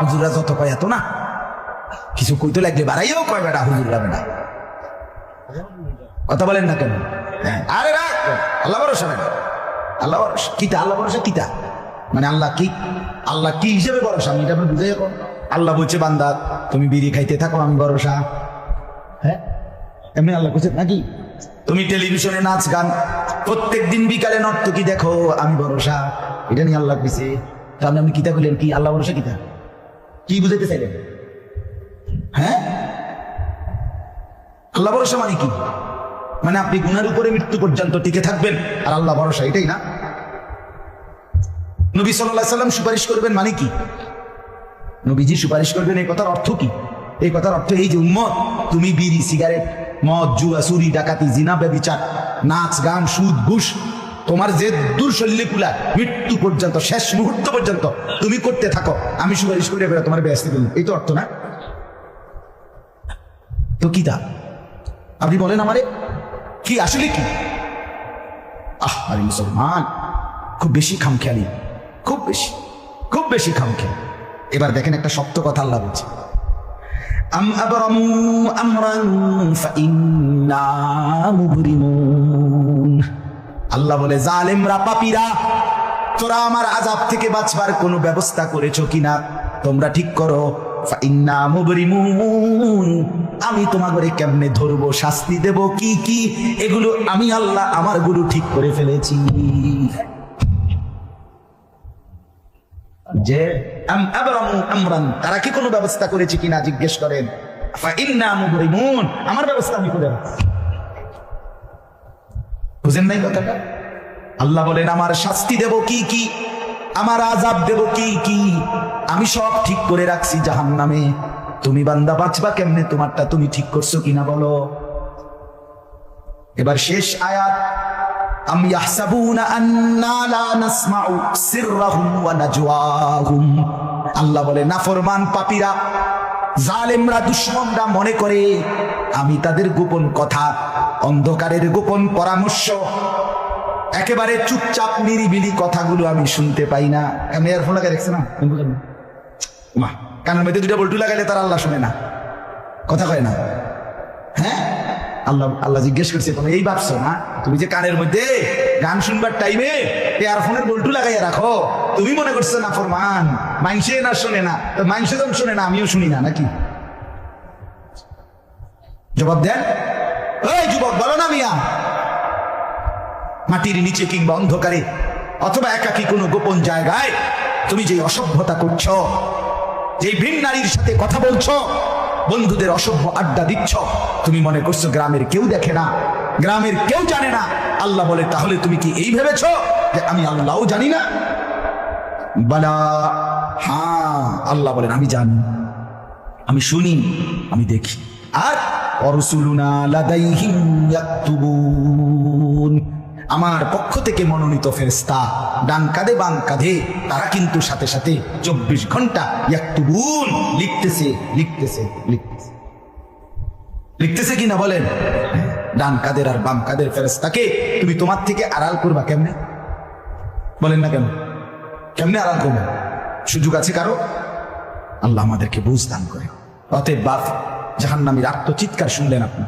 হুজুরা যত কয় এত না। কিছু কইতে লাগলে বাড়াইও কয় বেটা হুজুররা বেটা। কথা বলেন না কেন? হ্যাঁ, আরে রাখ আল্লাহ ভরসা বেটা আল্লাহ ভরসা কিতা? আল্লাহ ভরসা কিতা? মানে আল্লাহ কি আল্লাহ কি হিসেবে ভরসা? আমি এটা বুঝে যাব আল্লাহ বলছে বান্দা তুমি বিড়ি খাইতে থাকো আমি ভরসা। হ্যাঁ? এমনি আল্লাহ বলছে নাকি? তুমি টেলিভিশনে নাচ গান প্রত্যেক দিন বিকালে নর্তকী দেখো আমি ভরসা। এটা নিয়ে আল্লাহ কইছে। তাহলে আপনি কিতা বললেন কি? আল্লাহ ভরসা কিতা? কি বুঝাইতে চাইলেন? হ্যাঁ? আল্লাহ ভরসা মানে কি? মানে আপনি গুনার উপরে মৃত্যু পর্যন্ত টিকে থাকবেন, আর আল্লাহ ভরসা এটাই না? নবী সাল্লাহ সাল্লাম সুপারিশ করবেন মানে কি? নবীজি সুপারিশ করবেন, এই কথার অর্থ কি? এই কথার অর্থ এই যে, উম্মত, তুমি বিড়ি, সিগারেট, মদ, জুয়া, চুরি, ডাকাতি, জিনা, ব্যবিচার, নাচ, গান সুদ ঘুষ তোমার যে দুর্শল্যে কুলা, মৃত্যু পর্যন্ত, শেষ মুহূর্ত পর্যন্ত তুমি করতে থাকো, আমি সুপারিশ করে বেরো তোমার ব্যস্ত দিন এই তো অর্থ না? তো কি তা? আপনি বলেন আমারে, কি আসলে কি? আহ আরে মুসলমান, খুব বেশি খামখেয়ালি, খুব বেশি খুব বেশি খামখেয়ালি। এবার দেখেন একটা শক্ত কথা আল্লাহ বলছে। আম আবরামু আমরান ফাইন্না আল্লাহ বলে, জালেমরা পাপীরা, তোরা আমার আজাব থেকে বাঁচবার কোনো ব্যবস্থা করেছ কিনা? তোমরা ঠিক করো আমি তোমাকে কেমনে ধরবো, শাস্তি দেব, কি কি? এগুলো আমি আল্লাহ আমার গুরু ঠিক করে ফেলেছি। যে তারা কি কোনো ব্যবস্থা করেছে কিনা? জিজ্ঞেস করেন আমার ব্যবস্থা আমি করে রাখছি। বুঝেন নাই কথাটা? আল্লাহ বলেন, আমার শাস্তি দেব কি কি? আমার আজাব দেব কি কি? আমি সব ঠিক করে রাখছি জাহান নামে তুমি বান্দা বাঁচবা কেমনে? তোমারটা তুমি ঠিক করছ কিনা বলো? এবার শেষ আয়াত আল্লাহ মনে করে, আমি তাদের গোপন কথা অন্ধকারের গোপন পরামর্শ একেবারে চুপচাপ নিরিবিলি কথাগুলো আমি শুনতে পাই না। আমি এয়ারফোন লাগাই দেখছি না? মা কানের মধ্যে দুটা বল্টু লাগাইলে তার আল্লাহ শুনে না। কথা কয় না। হ্যাঁ? আল্লাহ আল্লাহ জিজ্ঞেস করছে তুমি এই ভাবছ না? তুমি যে কানের মধ্যে গান শুনবার টাইমে এয়ারফোনের বল্টু লাগাইয়া রাখো? তুমি মনে করছ না ফরমান? মাইনসে না শুনে না? তো মাইনসে যখন শুনে না আমিও শুনি না নাকি? জবাব দেন যুবক, বলো না মিয়া। মাটির নিচে কিংবা অন্ধকারে, অথবা একাকি কোনো গোপন জায়গায় তুমি যে অসভ্যতা করছ যে ভিন নারীর সাথে কথা বলছো, বন্ধুদের অসভ্য আড্ডা দিচ্ছ, তুমি মনে করছ গ্রামের কেউ দেখে না, গ্রামের কেউ জানে না। আল্লাহ বলে, তাহলে তুমি কি এই ভেবেছো যে আমি আল্লাহও জানি না? বালা হ্যাঁ আল্লাহ বলেন, আমি জানি। আমি শুনি, আমি দেখি। আর আমার পক্ষ থেকে মনোনীত ফেরেস্তা ডান কাঁধে বাম কাঁধে, তারা কিন্তু সাথে সাথে চব্বিশ ঘণ্টা ইয়াকতুবুন লিখতেছে লিখতেছে লিখতেছে। লিখতেছে কিনা বলেন? ডান কাদের আর বাম কাদের ফেরেস্তাকে তুমি তোমার থেকে আড়াল করবা কেমনে? বলেন না কেন? কেমনে আড়াল করবে? সুযোগ আছে কারও? আল্লাহ আমাদেরকে বুঝ দান করে। অতএব বাপ জাহান্নামীর আত্মচিৎকার শুনলেন আপনি।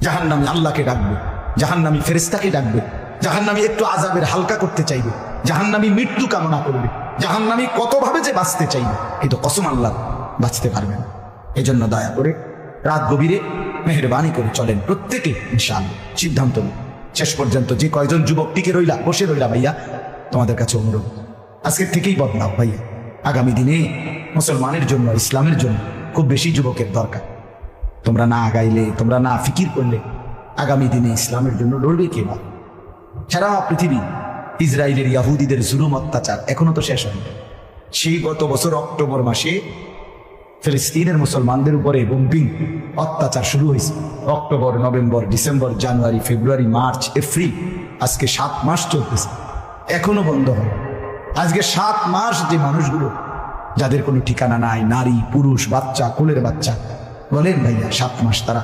জাহান্নামী আল্লাহকে ডাকবে, জাহান্নামী ফেরেস্তাকে ডাকবে, জাহান্নামী একটু আজাবের হালকা করতে চাইবে, জাহান্নামী মৃত্যু কামনা করবে, জাহান্নামী কতভাবে যে বাঁচতে চাইবে, কিন্তু কসম আল্লাহ বাঁচতে পারবে না। এই জন্য দয়া করে রাত গভীরে মেহরবানি করে চলেন প্রত্যেকে, ইনশাআল্লাহ। সিদ্ধান্ত শেষ পর্যন্ত যে কয়জন যুবক টিকে রইলা, বসে রইলা ভাইয়া, তোমাদের কাছে অনুরোধ। আজকের থেকেই বদলাও ভাইয়া। আগামী দিনে মুসলমানের জন্য, ইসলামের জন্য খুব বেশি যুবকের দরকার। তোমরা না আগাইলে, তোমরা না ফিকির করলে, আগামী দিনে ইসলামের জন্য লড়বে কে বা সারা পৃথিবী ইসরায়েলের ইয়াহুদিদের জুলুম অত্যাচার এখনও তো শেষ হয়নি। সেই গত বছর অক্টোবর মাসে ফিলিস্তিনের মুসলমানদের উপরে বম্পিং অত্যাচার শুরু হয়েছে। October, November, December, January, February, March, April, আজকে সাত মাস চলতেছে। এখনও বন্ধ হয় আজকে সাত মাস যে মানুষগুলো, যাদের কোনো ঠিকানা নাই, নারী, পুরুষ, বাচ্চা, কোলের বাচ্চা বলেন ভাইয়া, সাত মাস তারা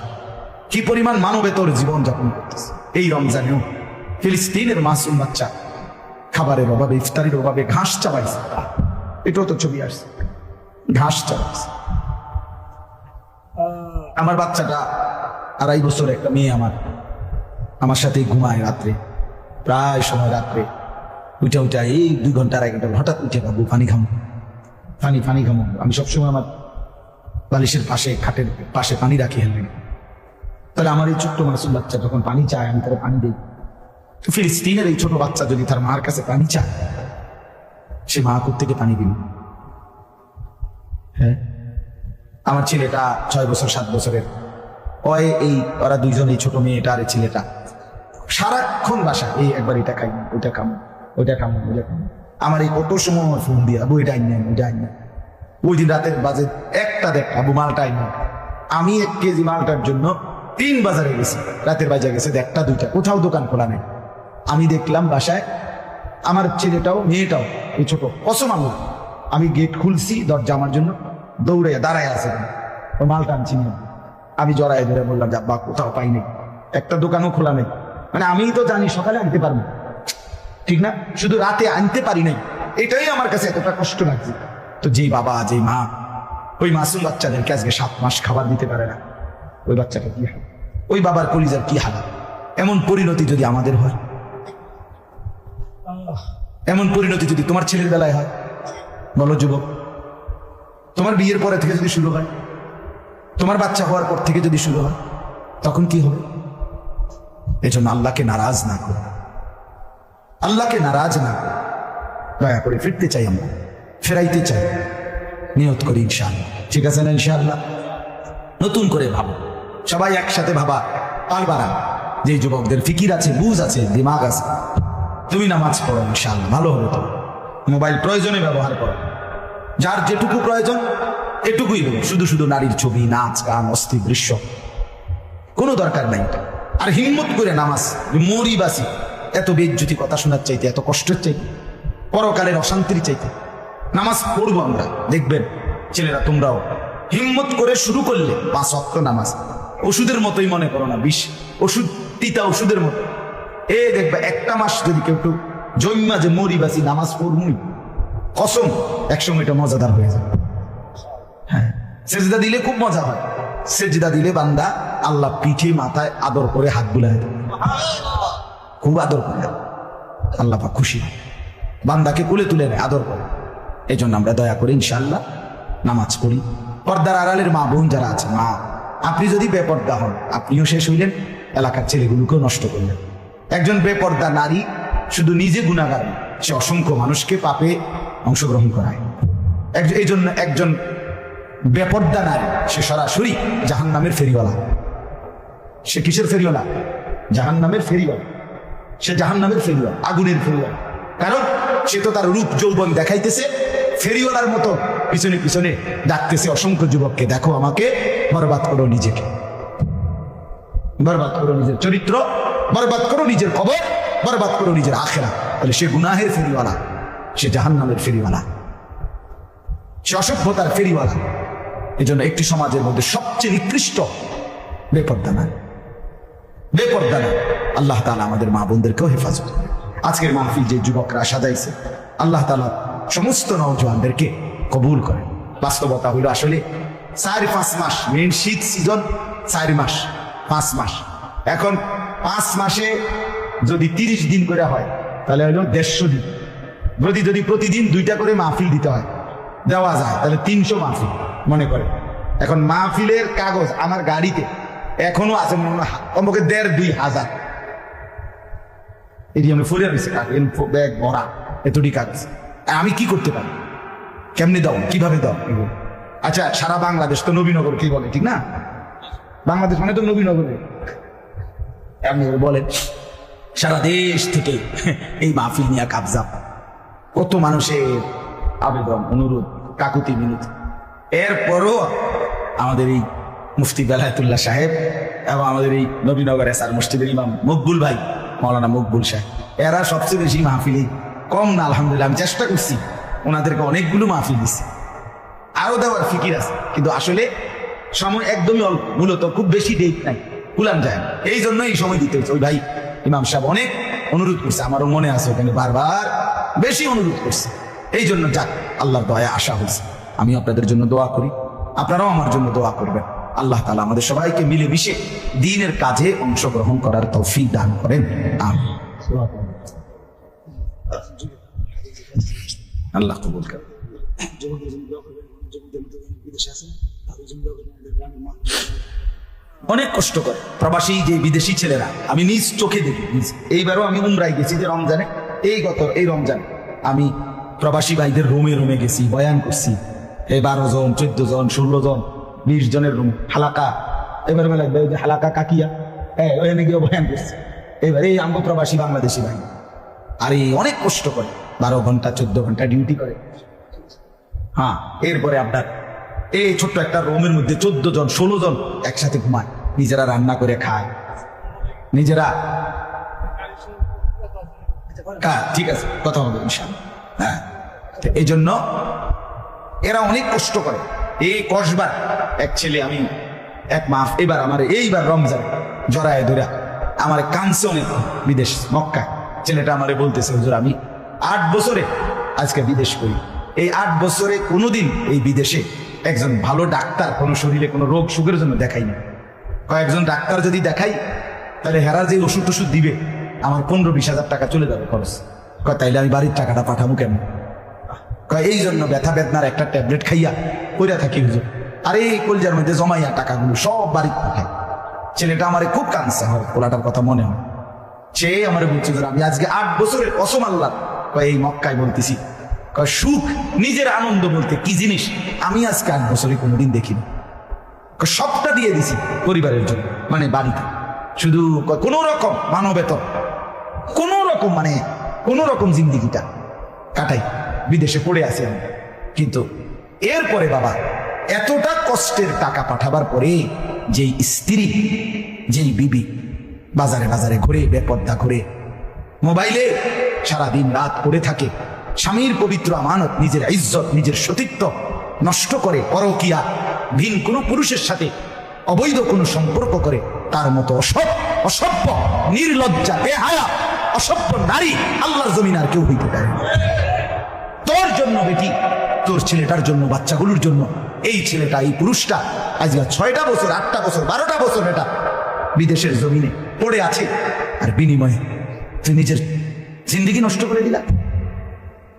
কি পরিমাণ মানবেতর জীবন যাপন করতেছে? এই রমজানেও ফিলিস্তিনের মাসুম বাচ্চা খাবারের অভাবে, ইফতারির অভাবে ঘাস চাবাইছে এটাও তো ছবি আসছে। ঘাস চালাচ্ছে আমার বাচ্চাটা আড়াই বছর একটা মেয়ে আমার আমার সাথে ঘুমায় রাত্রে, প্রায় সময় রাত্রে। উঠে উঠে, এই দুই ঘণ্টা আড়াই ঘণ্টা হঠাৎ উঠে পাবো পানি খামো। পানি পানি খামো। আমি সবসময় আমার বালিশের পাশে খাটের পাশে পানি রাখি হেলমেট তাহলে আমার এই ছোট্ট মাসুম বাচ্চা যখন পানি চায়, আমি তার পানি দিই। ফিলিস্তিনের এই ছোট বাচ্চা যদি তার মার কাছে পানি চায়, সে মা থেকে পানি দিল হ্যাঁ? আমার ছেলেটা ছয় বছর, সাত বছরের। ওই এই, ওরা দুইজন এই ছোট মেয়েটা আর ছেলেটা? সারাক্ষণ বাসা, এই একবার এটা খাই, ওইটা খামো ওইটা খামো ওইটা খামো। আমার এই কত সময় ফোন দিয়ে এটা আইন ওইটা আইন ওই দিন রাতের বাজে একটা দেখ আবু মালটা আইন আমি এক কেজি মালটার জন্য তিন বাজারে গেছি। রাতের বাজারে গেছে একটা দুইটা। কোথাও দোকান খোলা নেই। আমি দেখলাম বাসায় আমার ছেলেটাও, মেয়েটাও, এই ছোট কসম আমি গেট খুলছি, দরজা আমার জন্য দৌড়ে দাঁড়ায় আছে। ও মালটা আনছি না। আমি জড়াই ধরে বললাম, যে আব্বা কোথাও পাই নাই। একটা দোকানও খোলা নেই। মানে আমি তো জানি, সকালে আনতে পারব। ঠিক না? শুধু রাতে আনতে পারি নাই। এটাই আমার কাছে এতটা কষ্ট লাগছে। তো যেই বাবা, যেই মা ওই মাসুম বাচ্চাদেরকে আজকে সাত মাস খাবার দিতে পারে না। ওই বাচ্চাটা কি হয় ওই বাবার কলিজার কি হালাত এমন পরিণতি যদি আমাদের হয়? এমন পরিণতি যদি তোমার ছেলের বেলায় হয়? বলো যুবক তোমার বিয়ের পরে থেকে যদি শুরু হয় তোমার বাচ্চা হওয়ার পর থেকে যদি শুরু হয় তখন কি হবে? এজন্য আল্লাহকে নারাজ না করো। আল্লাহকে নারাজ না করো। দয়া করে ফিরতে চাই আমরা ফেরাইতে চাই। নিয়ত করি ইনশাআল্লাহ। ঠিক আছে না ইনশাআল্লাহ? নতুন করে ভাবো। সবাই একসাথে ভাবা পারবারা যে যুবকদের ফিকির আছে, বুঝ আছে, দিমাগ আছে। তুমি নামাজ পড়ো ইনশাআল্লাহ, ভালো হবে তো মোবাইল প্রয়োজনে ব্যবহার করো। যার যেটুকু প্রয়োজন, এটুকুই দেবো। শুধু শুধু নারীর ছবি, নাচ, গান, অস্থি, দৃশ্য। কোনো দরকার নাই। আর হিম্মত করে নামাজ মরি বাসি এত বেজ্জুতি কথা শোনার চাইতে, এত কষ্টের চাইতে, পরকালের অশান্তির চাইতে নামাজ পড়ব আমরা। দেখবেন, ছেলেরা তোমরাও হিম্মত করে শুরু করলে পাঁচ অক্ট নামাজ। ওষুধের মতোই মনে করো না, বিষ। ওষুধ, তিতা ওষুধের মতো। এ দেখবে, একটা মাস যদি কেউ একটু জন্মা যে মরি বাসি নামাজ পড়বই কসম একসঙ্গে এটা মজাদার হয়ে যাবে। হ্যাঁ সেজদা দিলে খুব মজা হয়। সেজদা দিলে বান্দা আল্লাহ পিঠে, মাথায় আদর করে হাত বুলায়। খুব আদর করে। আল্লাহ খুশি বান্দাকে কুলে তুলে নেয়, আদর করে। এই জন্য আমরা দয়া করি ইনশাল্লাহ নামাজ পড়ি। পর্দার আড়ালের মা বোন যারা আছে, মা, আপনি যদি বেপর্দা হন, আপনিও শেষ হইলেন, এলাকার ছেলেগুলোকেও নষ্ট করলেন। একজন বেপর্দা নারী শুধু নিজে গুণাগার সে অসংখ্য মানুষকে পাপে অংশগ্রহণ করায়। এই জন্য একজন বেপর্দা নারী, সে সরাসরি জাহান নামের ফেরিওয়ালা। সে কিসের ফেরিওয়ালা? জাহান নামের ফেরিওয়ালা। সে জাহান নামের ফেরিওয়ালা, আগুনের ফেরিওয়ালা। কারণ সে তো তার রূপ যৌবন দেখাইতেছে ফেরিওয়ালার মতো পিছনে পিছনে ডাকতেছে অসংখ্য যুবককে, দেখো আমাকে, বরবাদ করো নিজেকে। বরবাদ করো নিজের চরিত্র, বরবাদ করো নিজের খবর বরবাদ করো নিজের আখেরা। তাহলে সে গুনাহের ফেরিওয়ালা, সে জাহান নামের ফেরিওয়ালা। সে অসভ্যতার ফেরিওয়ালা। এই জন্য একটি সমাজের মধ্যে সবচেয়ে নিকৃষ্ট বেপর্দা না বেপর্দা না আল্লাহ তালা আমাদের মা বোনদেরকেও হেফাজত আজকের মাহফিল যে যুবকরা সাজাইছে, আল্লাহ তালা সমস্ত নৌজওয়ানদেরকে কবুল করে বাস্তবতা হইল আসলে চার পাঁচ মাস মেন শীত সিজন চার মাস, পাঁচ মাস। এখন পাঁচ মাসে যদি তিরিশ দিন করে হয়, তাহলে হইল দেড়শো দিন। যদি যদি প্রতিদিন দুইটা করে মাহফিল দিতে হয়, দেওয়া যায়, তাহলে তিনশো মাহফিল, মনে করে এখন মাহফিলের কাগজ আমার গাড়িতে, এখনও আছে মনে হয় কমপক্ষে দেড় দুই হাজার। এটি আমি ফুলে রয়েছে ব্যাগ ভরা এতটি কাগজ। আমি কি করতে পারি? কেমনে দাও? কীভাবে দাও? আচ্ছা সারা বাংলাদেশ তো নবীনগর কি বলে, ঠিক না? বাংলাদেশ মানে তো নবীনগর। আপনি বলেন, সারা দেশ থেকে এই মাহফিল নিয়ে কাবজা। কত মানুষের আবেদন, অনুরোধ, কাকুতি, মিনতি। এরপরও আমাদের এই মুফতি বেলায়তুল্লাহ সাহেব এবং আমাদের এই নবীনগর এসার মসজিদের ইমাম মকবুল ভাই মৌলানা মকবুল সাহেব, এরা সবচেয়ে বেশি মাহফিলি কম না, আলহামদুলিল্লাহ, আমি চেষ্টা করছি। ওনাদেরকে অনেকগুলো মাহফিল দিছি। আরও দেওয়ার ফিকির আছে, কিন্তু আসলে সময় একদমই অল্প, মূলত খুব বেশি ডেট নাই কুলাম যায় না। এই জন্য এই সময় দিতে হচ্ছে। ওই ভাই, ইমাম সাহেব অনেক অনুরোধ করছে, আমারও মনে আছে ওখানে বারবার বেশি অনুরোধ করছে। এই জন্য যাক, আল্লাহর দয়া আশা হয়েছে। আমি আপনাদের জন্য দোয়া করি। আপনারাও আমার জন্য দোয়া করবেন। আল্লাহ তালা আমাদের সবাইকে মিলেমিশে দিনের কাজে অংশগ্রহণ করার তৌফিক দান করেন। আমিন। আল্লাহ কবুল করেন। অনেক কষ্ট করে। প্রবাসী যে বিদেশি ছেলেরা, আমি নিজ চোখে দেখি এইবারও আমি উমরাই গেছি যে রমজানে। এই গত, এই রমজানে। আমি প্রবাসী ভাইদের রুমে রুমে গেছি, বয়ান করছি। এই বারো জন, চোদ্দ জন, ষোলো জন, বিশ জনের রুম, হালাকা। এবার হালাকা কাকিয়া। হ্যাঁ ওখানে গিয়ে বয়ান করছি। এবার এই আম্ব প্রবাসী বাংলাদেশি ভাই। আর এই অনেক কষ্ট করে। বারো ঘণ্টা চোদ্দ ঘণ্টা ডিউটি করে। হ্যাঁ এরপরে আপনার এই ছোট্ট একটা রুমের মধ্যে চোদ্দ জন ষোলো জন একসাথে ঘুমায়। নিজেরা রান্না করে খায়। নিজেরা হ্যাঁ, ঠিক আছে কথা হবে হ্যাঁ এই জন্য এরা অনেক কষ্ট করে। এই কসবার এক ছেলে আমি এক মাস এবার আমার এইবার রমজান জড়ায় ধরা আমার কানছে অনেক বিদেশ মক্কা ছেলেটা আমারে বলতেছে, হুজুর, আমি আট বছরে আজকে বিদেশ করি। এই আট বছরে কোনোদিন এই বিদেশে একজন ভালো ডাক্তার কোনো শরীরে কোনো রোগ সুখের জন্য দেখাই না কয়েকজন ডাক্তার যদি দেখাই, তাহলে হেরা যে ওষুধ টষুধ দিবে, আমার পনেরো বিশ হাজার টাকা চলে যাবে খরচ। কয়, তাইলে আমি বাড়ির টাকাটা পাঠাবো কেন? কয়, এই জন্য ব্যথা বেদনার একটা ট্যাবলেট খাইয়া কইরা থাকি হুজুর। আরে, এই কলজার মধ্যে জমাইয়া টাকাগুলো সব বাড়িতে পাঠায়। ছেলেটা আমারে খুব কানছে হয় পোলাটার কথা মনে হয়। সে আমারে বলছে আমি আজকে আট বছরের অসম আল্লাহ। এই মক্কায় বলতেছি। সুখ, নিজের আনন্দ বলতে কি জিনিস? আমি আজকে আট বছরে কোনোদিন দেখিনি। সবটা দিয়ে দিছি পরিবারের জন্য মানে বাড়িতে। শুধু কোনো রকম মানবেতন কোনো রকম মানে কোনো রকম জিন্দিগিটা কাটাই, বিদেশে পড়ে আছি আমি। কিন্তু এরপরে বাবা, এতটা কষ্টের টাকা পাঠাবার পরে যেই স্ত্রী, যেই বিবি বাজারে বাজারে ঘুরে, বেপর্দা ঘুরে। মোবাইলে সারাদিন রাত পড়ে থাকে। স্বামীর পবিত্র আমানত নিজের ইজ্জত, নিজের সতীত্ব নষ্ট করে, পরকিয়া, ভিন কোনো পুরুষের সাথে অবৈধ কোনো সম্পর্ক করে। তার মতো অসভ অসভ্য, নির্লজ্জা, বেহায়া, অসভ্য নারী আল্লাহর জমিন আর কেউ হইতে পারে। তোর জন্য বেটি, তোর ছেলেটার জন্য, বাচ্চাগুলোর জন্য, এই ছেলেটা, এই পুরুষটা, আজকে ছয়টা বছর, আটটা বছর, বারোটা বছর এটা বিদেশের জমিনে পড়ে আছে। আর বিনিময়ে তুই নিজের জিন্দিগি নষ্ট করে দিলা।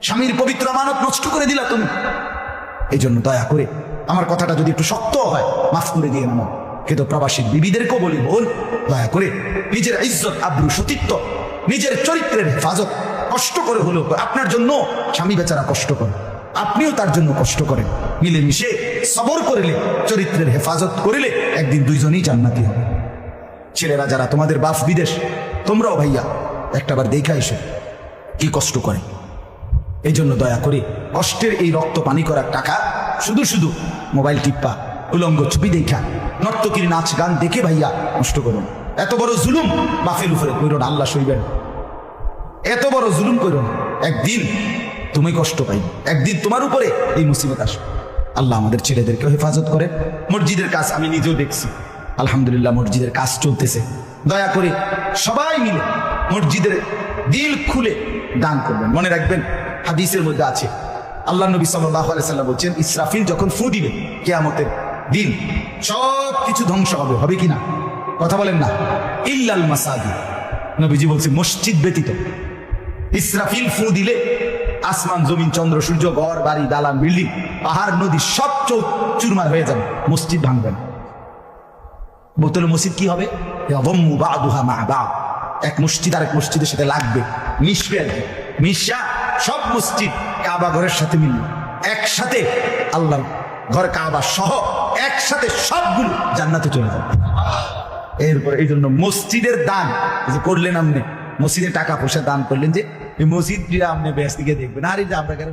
স্বামীর পবিত্র আমানত নষ্ট করে দিলা তুমি। এই জন্য দয়া করে আমার কথাটা যদি একটু শক্ত হয়, মাফ করে দিয়ে নামো কিন্তু প্রবাসী বিবিদেরকেও বলি বোন, দয়া করে নিজের ইজ্জত, আব্রু, সতীত্ব, নিজের চরিত্রের হেফাজত কষ্ট করে হলেও আপনার জন্য স্বামী বেচারা কষ্ট করে। আপনিও তার জন্য কষ্ট করেন। মিলেমিশে সবর করিলে, চরিত্রের হেফাজত করিলে একদিন দুইজনই জান্নাতি হবে। ছেলেরা যারা তোমাদের বাপ বিদেশ, তোমরাও ভাইয়া একটাবার দেখা এসো, কি কষ্ট করে। এই জন্য দয়া করে কষ্টের এই রক্ত পানি করার টাকা, শুধু শুধু মোবাইল টিপ্পা, উলঙ্গ ছবি দেখা, নর্তকীর নাচ গান দেখে ভাইয়া নষ্ট করুন এত বড় জুলুম বাফের উপরে কইরন আল্লাহ সইবেন। এত বড় জুলুম করুন একদিন তুমি কষ্ট পাই একদিন তোমার উপরে এই মুসিবত আসবে। আল্লাহ আমাদের ছেলেদেরকে হেফাজত করে মসজিদের কাজ আমি নিজেও দেখছি। আলহামদুলিল্লাহ মসজিদের কাজ চলতেছে। দয়া করে সবাই মিলে মসজিদের দিল খুলে দান করবেন। মনে রাখবেন, হাদিসের মধ্যে আছে। আল্লাহ নবী সাল্লাম বলছেন, ইসরাফিল যখন ফু দিবে, কেয়ামতের দিন সব কিছু ধ্বংস হবে। হবে কিনা কথা বলেন না। ইল্লাল মাসাদি নবীজি বলছে, মসজিদ ব্যতীত। ইসরাফিল ফু দিলে আসমান, জমিন, চন্দ্র, সূর্য, ঘর, বাড়ি, দালান, বিল্ডিং, পাহাড়, নদী সব চৌ চুরমার হয়ে যাবে। মসজিদ ভাঙবেন বোতলে মসজিদ কি হবে। এক মসজিদ আর এক মসজিদের সাথে লাগবে। মিশবে আর। মিশা, সব মসজিদ কাবা ঘরের সাথে মিলবে। একসাথে আল্লাহ ঘর, কাবা সহ একসাথে সবগুলো জান্নাতে চলে যাবে। এরপরে এই জন্য মসজিদের দান করলেন আপনি মসজিদে টাকা পয়সা দান করলেন যে মসজিদ আপনি ব্যস্ত গিয়ে দেখবেন। আর, যে আমরা কেন